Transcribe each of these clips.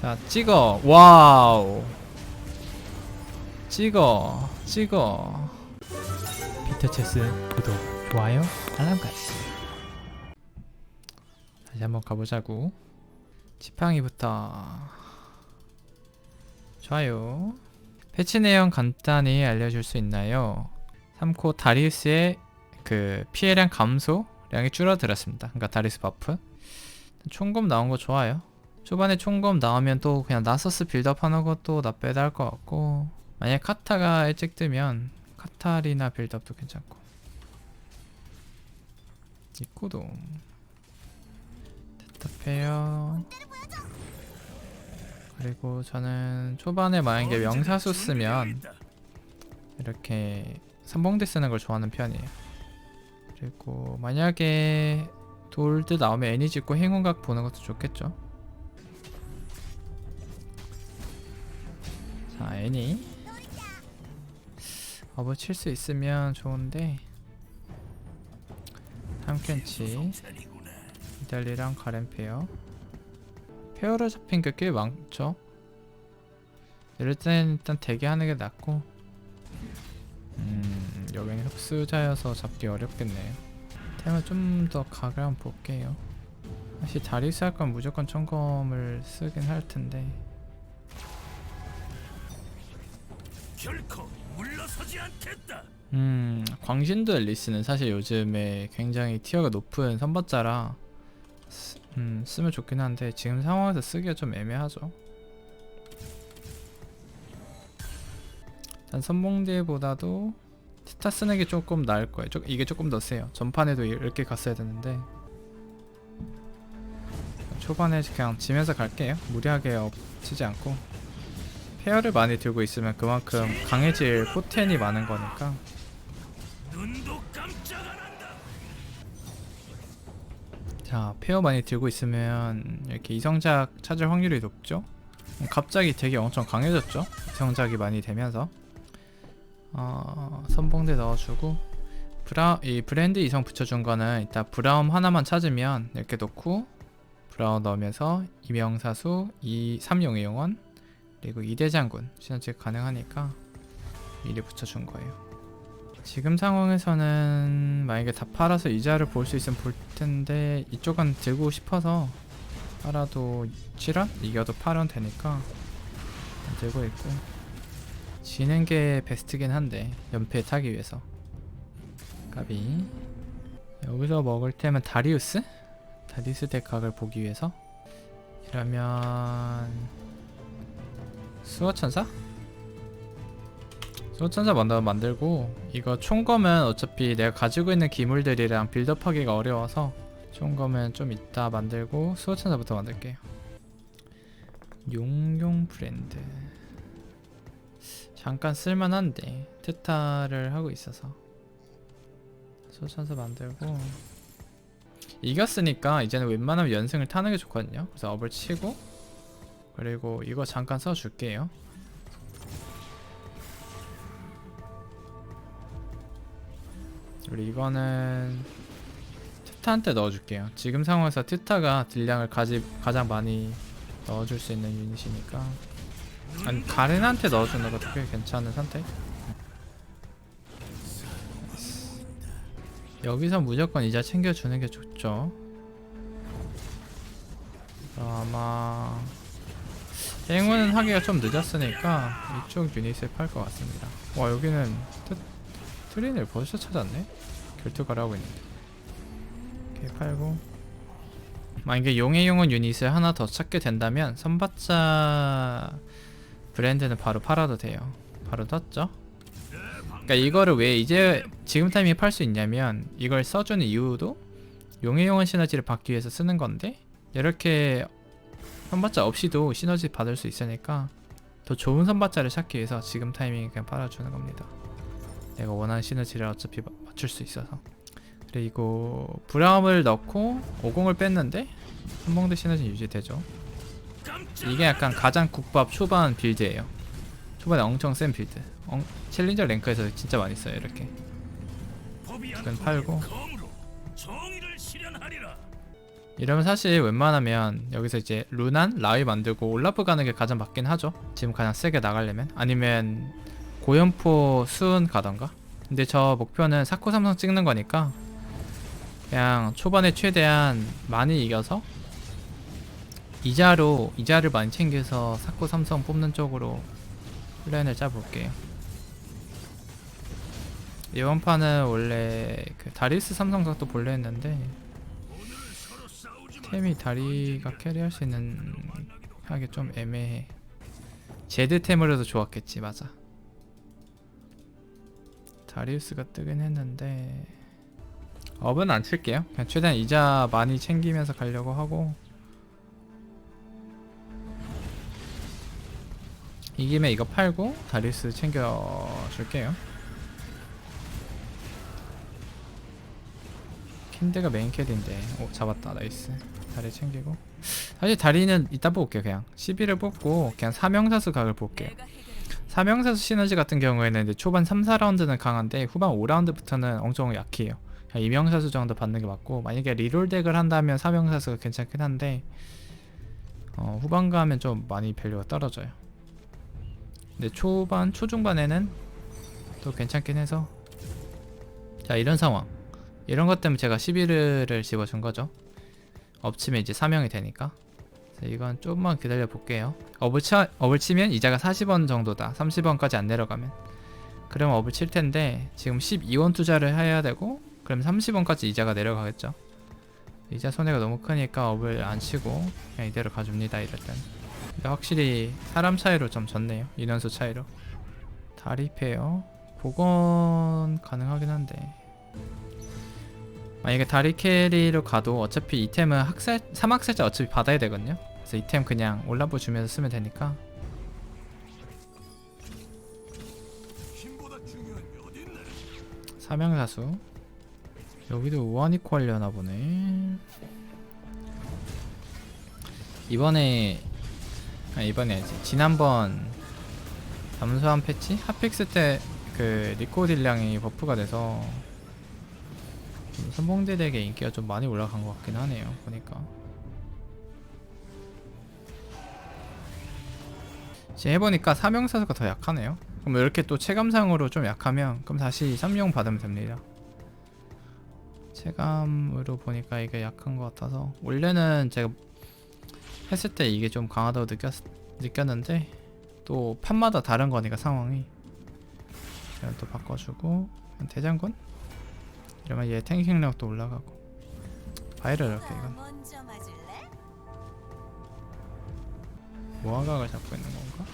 자 찍어. 와우. 찍어 찍어. 비터체스 구독 좋아요 알람까지 다시 한번 가보자고. 지팡이부터. 좋아요. 패치 내용 간단히 알려줄 수 있나요? 3코 다리우스의 그 피해량 감소량이 줄어들었습니다. 그러니까 다리우스 버프. 총검 나온 거 좋아요 초반에 총검 나오면 또 그냥 나서스 빌드업 하는 것도 나쁘다 할 것 같고 만약 카타가 일찍 뜨면 카타리나 빌드업도 괜찮고. 입구도 답답해요. 그리고 저는 초반에 만약에 명사수 쓰면 이렇게 선봉대 쓰는 걸 좋아하는 편이에요. 그리고 만약에 돌드 나오면 애니 짓고 행운각 보는 것도 좋겠죠 자 애니. 어버 칠수 있으면 좋은데. 탐켄치. 이달리랑 가렌 페어. 페어로 잡힌 게 꽤 많죠? 이럴 땐 일단 대기하는 게 낫고. 음 여기는 흡수자여서 잡기 어렵겠네요. 템을 좀더 각을 한번 볼게요. 사실 다리 스 할 건 무조건 청검을 쓰긴 할 텐데 결코 물러서지 않겠다. 음, 광신도 앨리스는 사실 요즘에 굉장히 티어가 높은 선발자라 쓰, 음, 쓰면 좋긴 한데 지금 상황에서 쓰기가 좀 애매하죠. 일단 선봉대보다도 티타 쓰는 게 조금 나을 거예요. 조, 이게 조금 더 세요. 전판에도 이렇게 갔어야 되는데 초반에 그냥 지면서 갈게요. 무리하게 엎치지 않고 페어를 많이 들고 있으면 그만큼 강해질 포텐이 많은 거니까. 자 페어 많이 들고 있으면 이렇게 이성작 찾을 확률이 높죠? 갑자기 되게 엄청 강해졌죠? 이성작이 많이 되면서. 어, 선봉대 넣어주고 브라 이 브랜드 이성 붙여준 거는 이따 브라움 하나만 찾으면 이렇게 놓고 브라움 넣으면서 이명사수 이 삼용의 용원 그리고 이대장군 시너지 가능하니까 미리 붙여준 거예요 지금 상황에서는 만약에 다 팔아서 이자를 볼 수 있으면 볼 텐데 이쪽은 들고 싶어서 팔아도 7원? 이겨도 8원 되니까 들고 있고 지는 게 베스트긴 한데 연패 타기 위해서 까비 여기서 먹을 템은 다리우스? 다리우스 덱각을 보기 위해서 이러면 수호천사? 수호천사 먼저 만들고 이거 총검은 어차피 내가 가지고 있는 기물들이랑 빌드업하기가 어려워서 총검은 좀 이따 만들고 수호천사부터 만들게요. 용용 브랜드. 잠깐 쓸만한데 테타를 하고 있어서 수호천사 만들고 이겼으니까 이제는 웬만하면 연승을 타는 게 좋거든요. 그래서 업을 치고 그리고 이거 잠깐 써줄게요 그리고 이거는 트타한테 넣어줄게요. 지금 상황에서 트타가 딜량을 가지, 가장 많이 넣어줄 수 있는 유닛이니까 아니 가렌한테 넣어주는 것도 꽤 괜찮은 선택. 여기서 무조건 이자 챙겨주는 게 좋죠. 어, 아마 행운은 하기가 좀 늦었으니까 이쪽 유닛을 팔 것 같습니다. 와 여기는 트, 트린을 벌써 찾았네? 결투가를 하고 있는데 이렇게 팔고 만약에 용의 용은 유닛을 하나 더 찾게 된다면 선받자 브랜드는 바로 팔아도 돼요 바로 떴죠 그러니까 이거를 왜 이제 지금 타이밍에 팔 수 있냐면 이걸 써주는 이유도 용의 용은 시너지를 받기 위해서 쓰는 건데 이렇게 선받자 없이도 시너지 받을 수 있으니까 더 좋은 선받자를 찾기 위해서 지금 타이밍에 그냥 팔아주는 겁니다. 내가 원하는 시너지를 어차피 마- 맞출 수 있어서. 그리고 브라움을 넣고 50을 뺐는데 한봉대 시너지 유지되죠. 이게 약간 가장 국밥 초반 빌드예요. 초반에 엄청 센 빌드. 엉, 챌린저 랭크에서 진짜 많이 써요 이렇게. 이건 팔고. 이러면 사실 웬만하면 여기서 이제 루난, 라위 만들고 올라프 가는 게 가장 맞긴 하죠. 지금 가장 세게 나가려면 아니면 고연포 수은 가던가. 근데 저 목표는 사코 삼성 찍는 거니까 그냥 초반에 최대한 많이 이겨서 이자로 이자를 많이 챙겨서 사코 삼성 뽑는 쪽으로 플랜을 짜볼게요. 이번 판은 원래 그 다리우스 삼성각도 볼려 했는데. 템이 다리가 캐리할 수 있는 하기 좀 애매해. 제드템으로도 좋았겠지 맞아. 다리우스가 뜨긴 했는데 업은 안 칠게요. 그냥 최대한 이자 많이 챙기면서 가려고 하고 이 김에 이거 팔고 다리우스 챙겨줄게요. 킨드가 메인 캐리인데 오 잡았다 나이스 다리 챙기고. 사실 다리는 이따 뽑을게요 그냥. 11을 뽑고 그냥 사명사수 각을 볼게요. 사명사수 시너지 같은 경우에는 이제 초반 3, 4라운드는 강한데 후반 5라운드부터는 엄청 약해요. 그냥 이명사수 정도 받는 게 맞고 만약에 리롤 덱을 한다면 사명사수가 괜찮긴 한데 어, 후반 가면 좀 많이 밸류가 떨어져요. 근데 초반 초중반에는 또 괜찮긴 해서. 자 이런 상황. 이런 것 때문에 제가 11을 집어준 거죠. 엎치면 이제 사명이 되니까. 그래서 이건 조금만 기다려 볼게요. 업을, 치, 업을 치면 이자가 40원 정도다. 30원까지 안 내려가면. 그럼 업을 칠 텐데 지금 12원 투자를 해야 되고 그럼 30원까지 이자가 내려가겠죠. 이자 손해가 너무 크니까 업을 안 치고 그냥 이대로 가줍니다. 이럴 땐. 근데 확실히 사람 차이로 좀 졌네요. 인원수 차이로. 다리 페어 복원 가능하긴 한데 만약에 다리 캐리로 가도 어차피 이템은 학살 사막살자 어차피 받아야 되거든요. 그래서 이템 그냥 올라프 주면서 쓰면 되니까? 사명사수 여기도 우아니코 하려나 보네. 이번에 아 이번에 지난번 잠수함 패치 핫픽스 때 그 리코 딜량이 버프가 돼서 좀 선봉대 덱의 인기가 좀 많이 올라간 것 같긴 하네요 보니까. 이제 해보니까 사명사수가 더 약하네요. 그럼 이렇게 또 체감상으로 좀 약하면 그럼 다시 3용 받으면 됩니다. 체감으로 보니까 이게 약한 것 같아서 원래는 제가 했을 때 이게 좀 강하다고 느꼈, 느꼈는데 또 판마다 다른 거니까 상황이 제가 또 바꿔주고 대장군 이러면 얘 탱킹력도 올라가고. 바이럴 이렇게 이건? 모아각을 잡고 있는 건가?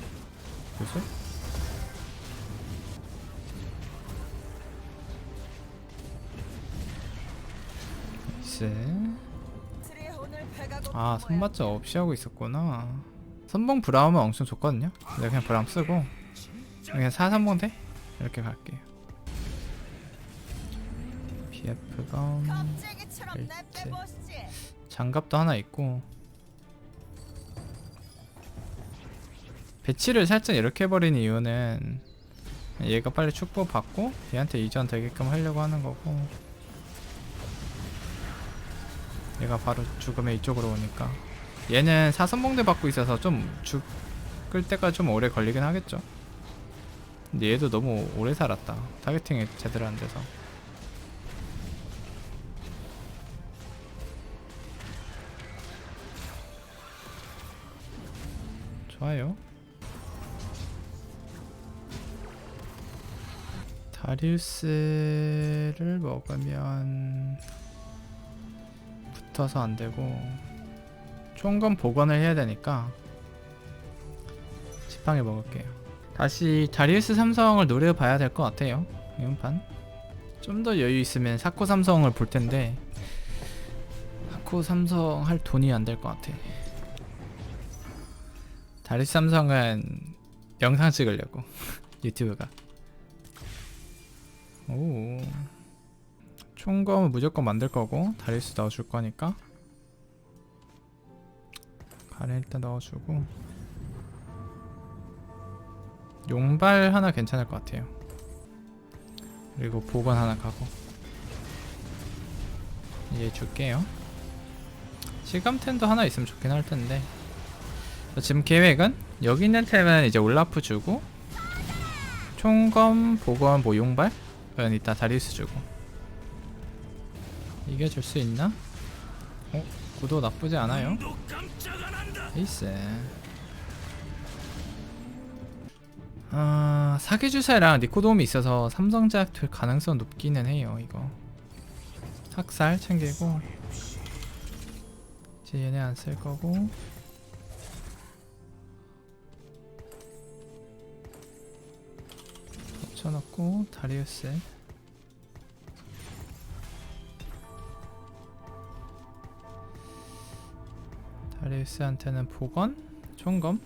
오늘 배가 아 선발자 없이 하고 있었구나. 선봉 브라움은 엄청 좋거든요. 내가 그냥 브라움 쓰고. 그냥 사선봉 돼? 이렇게 갈게요 겁쟁이처럼 벨트. 장갑도 하나 있고. 배치를 살짝 이렇게 해버린 이유는 얘가 빨리 축복 받고 얘한테 이전 되게끔 하려고 하는 거고. 얘가 바로 죽으면 이쪽으로 오니까. 얘는 사선봉대 받고 있어서 좀 죽을 때까지 좀 오래 걸리긴 하겠죠. 근데 얘도 너무 오래 살았다. 타겟팅이 제대로 안 돼서 좋아요. 다리우스를 먹으면 붙어서 안 되고 총검 복원을 해야 되니까 지팡이 먹을게요. 다시 다리우스 삼성을 노려봐야 될 것 같아요. 이번 판. 좀 더 여유 있으면 사코 삼성을 볼 텐데 사코 삼성 할 돈이 안 될 것 같아. 다리스 삼성은 영상 찍으려고. 유튜브가. 오. 총검은 무조건 만들 거고 다리스 넣어줄 거니까. 가래 일단 넣어주고. 용발 하나 괜찮을 것 같아요. 그리고 보건 하나 가고. 얘 줄게요. 시감템도 하나 있으면 좋긴 할 텐데 지금 계획은 여기 있는 템은 이제 올라프 주고 총검, 보건, 뭐 용발은 이따 다리우스 주고 이게 줄수 있나? 어? 구도 나쁘지 않아요. 에이스 아 사기주사랑 니코돔이 있어서 삼성제약 될 가능성 높기는 해요 이거 학살 챙기고 이제 얘네 안 쓸 거고 덮쳐놓고 다리우스. 다리우스한테는 복원, 총검.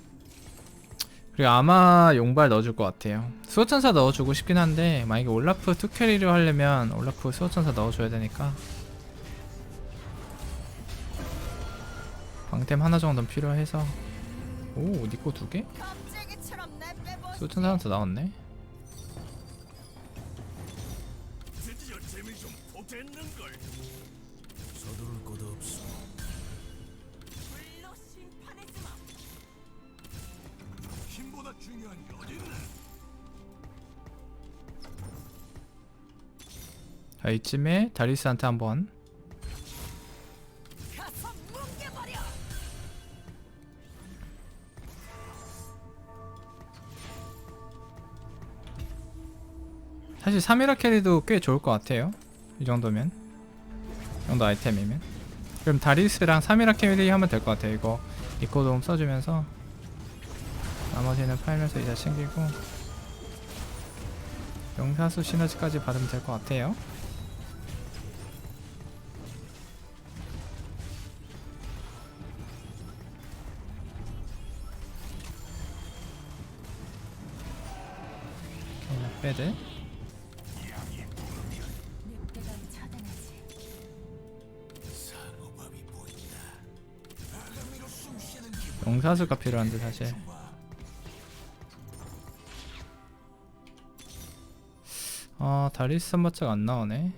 그리고 아마 용발 넣어줄 것 같아요. 수호천사 넣어주고 싶긴 한데 만약에 올라프 투캐리를 하려면 올라프 수호천사 넣어줘야 되니까. 방템 하나 정도는 필요해서. 오 니코 두 개? 깜짝이처럼 내빼버. 수호천사한테 나왔네 좀 보겠는 걸. 서두를 것 없어. 불로 심판해주마. 힘보다 중요한 게 어딨나? 자 이쯤에 다리스한테 한번 가서 뭉개버려. 사실 3일화 캐리도 꽤 좋을 것 같아요 이 정도면? 이 정도 아이템이면? 그럼 다리스랑 3일화 캐리 하면 될 것 같아요. 이거 이코돔 써주면서. 나머지는 팔면서 이자 챙기고. 영사수 시너지까지 받으면 될 것 같아요. 빼드 영사수가 필요한데 사실. 아 다리스 선바차가 안 나오네.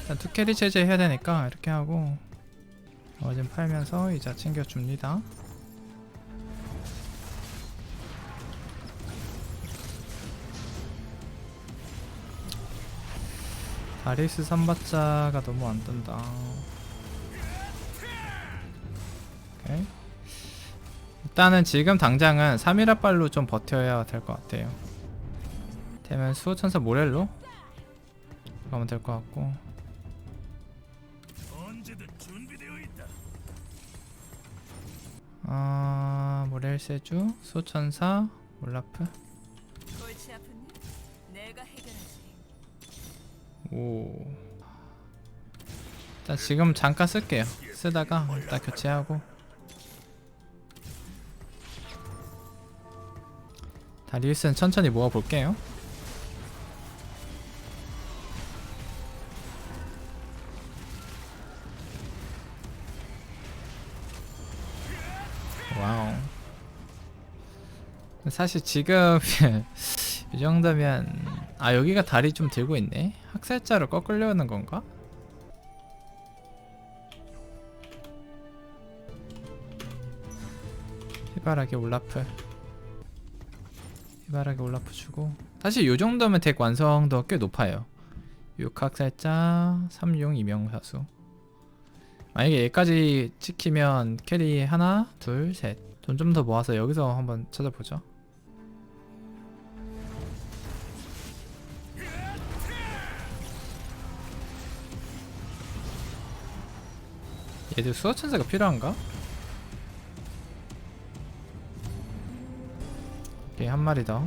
일단 투캐리 체제 해야 되니까 이렇게 하고 어진 팔면서 이자 챙겨줍니다. 다리스 선바차가 너무 안 뜬다 일단은 지금 당장은 3일화 빨로 좀 버텨야 될 것 같아요 되면 수호천사 모렐로 가면 될 것 같고 언제든 준비되어 있다. 아 모렐 세주 수호천사 골치 아픈 일? 내가 해결하지. 오 일단 지금 잠깐 쓸게요 쓰다가 이따 교체하고 다리우스는 천천히 모아볼게요. 와우. 사실 지금 이 정도면 아 여기가 다리 좀 들고 있네? 학살자로 꺾으려는 건가? 해바라기 올라프 해바라기 올라프 주고. 사실 요 정도면 덱 완성도 꽤 높아요. 6학살자 3용 이명사수. 만약에 얘까지 찍히면 캐리 하나 둘셋돈 좀 더 모아서 여기서 한번 찾아보죠. 얘들 수호천사가 필요한가? 오케이 한 마리 더?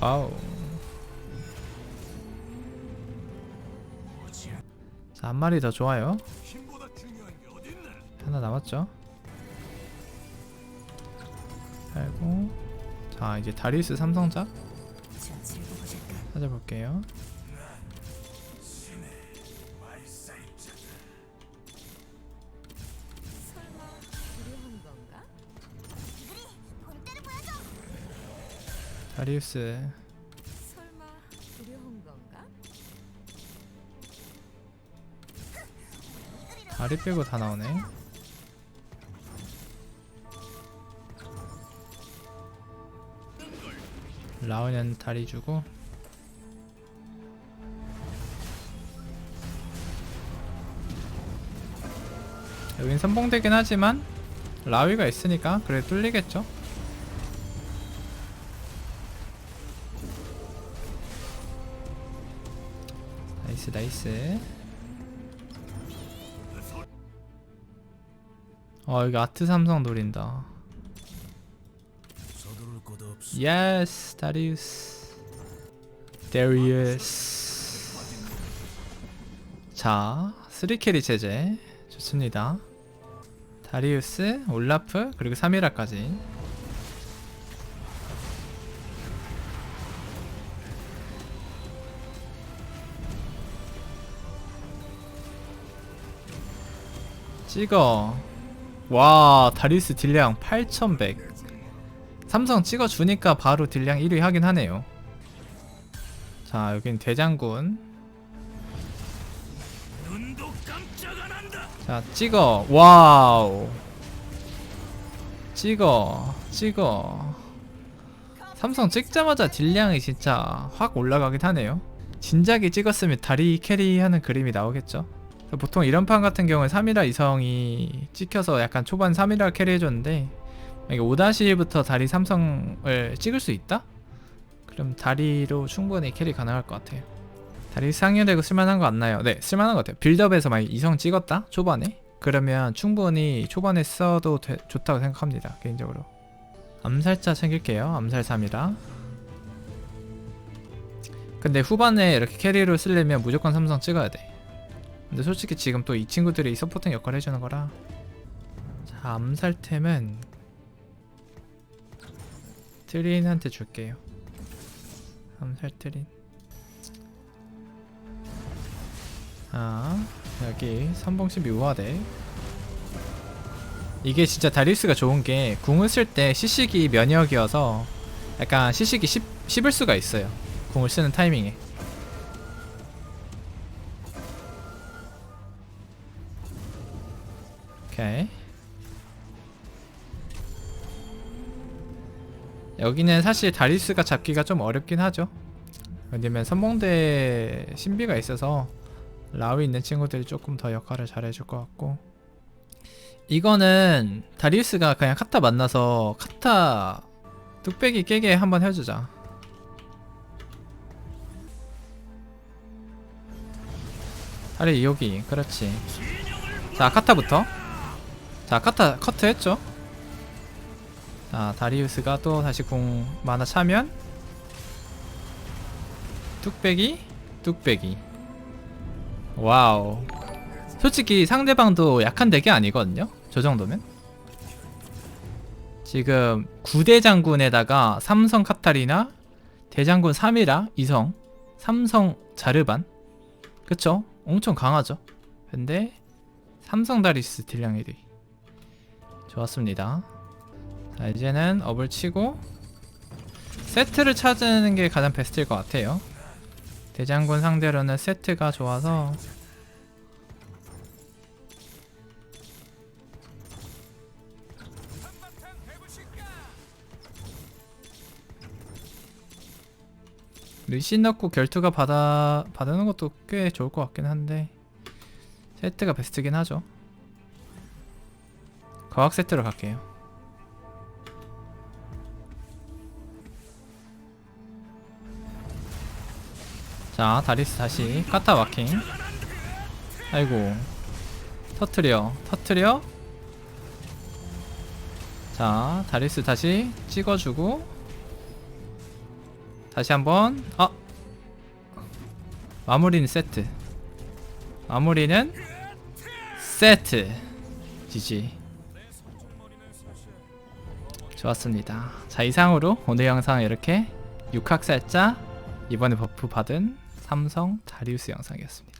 와우 자 한 마리 더 좋아요? 하나 남았죠 그리고 자 이제 다리우스 삼성작? 찾아볼게요 다리우스. 설마 두려운 건가? 다리 빼고 다 나오네. 라운은 다리 주고. 여긴 선봉되긴 하지만 라위가 있으니까 그래 뚫리겠죠 나이스. 어 여기 아트 삼성 노린다. 예스 다리우스 데리우스 자 3캐리 체제 좋습니다. 다리우스 올라프 그리고 3이라까지 찍어. 와 다리우스 딜량 8100 삼성 찍어주니까 바로 딜량 1위 하긴 하네요. 자 여긴 대장군. 자 찍어. 와우. 찍어 찍어. 삼성 찍자마자 딜량이 진짜 확 올라가긴 하네요. 진작에 찍었으면 다리 캐리하는 그림이 나오겠죠 보통 이런 판 같은 경우는 3이라 이성이 찍혀서 약간 초반 3이라 캐리 해줬는데 이게 5-1부터 다리 삼성을 찍을 수 있다? 그럼 다리로 충분히 캐리 가능할 것 같아요 다리 상유되고 쓸만한 거 안 나요? 네, 쓸만한 것 같아요. 빌드업에서 만약 이성 찍었다? 초반에? 그러면 충분히 초반에 써도 돼- 좋다고 생각합니다. 개인적으로. 암살자 챙길게요. 암살 3이라. 근데 후반에 이렇게 캐리로 쓰려면 무조건 삼성 찍어야 돼. 근데 솔직히 지금 또 이 친구들이 서포팅 역할을 해주는 거라. 자, 암살템은 트린한테 줄게요. 암살 트린. 아 여기 선봉신 묘화대 이게 진짜 다리우스가 좋은 게 궁을 쓸 때 시식이 면역이어서 약간 시식이 씹, 씹을 수가 있어요 궁을 쓰는 타이밍에 오케이. 여기는 사실 다리우스가 잡기가 좀 어렵긴 하죠. 왜냐면 선봉대 신비가 있어서 라위 있는 친구들이 조금 더 역할을 잘해줄 것 같고. 이거는 다리우스가 그냥 카타 만나서 카타 뚝배기 깨게 한번 해주자. 다리 여기 그렇지. 자 카타부터 자 카타 커트 했죠 자 다리우스가 또 다시 궁 만화 차면 뚝배기 뚝배기 와우. 솔직히 상대방도 약한 덱이 아니거든요. 저 정도면. 지금 9대 장군에다가 삼성 카타리나 대장군 3이라 이성 삼성 자르반 그쵸? 엄청 강하죠. 근데 삼성 다리스 딜량 1위 좋았습니다. 자 이제는 업을 치고 세트를 찾는 게 가장 베스트일 것 같아요. 대장군 상대로는 세트가 좋아서 리신 넣고 결투가 받아 받는 것도 꽤 좋을 것 같긴 한데 세트가 베스트긴 하죠. 과학 세트로 갈게요. 자 다리스 다시. 카타 마킹. 아이고. 터트려. 터트려. 자 다리스 다시 찍어주고. 다시 한번. 아! 마무리는 세트. 마무리는 세트. 지지 좋았습니다. 자 이상으로 오늘 영상 이렇게 육학살자 이번에 버프 받은 삼성 다리우스 영상이었습니다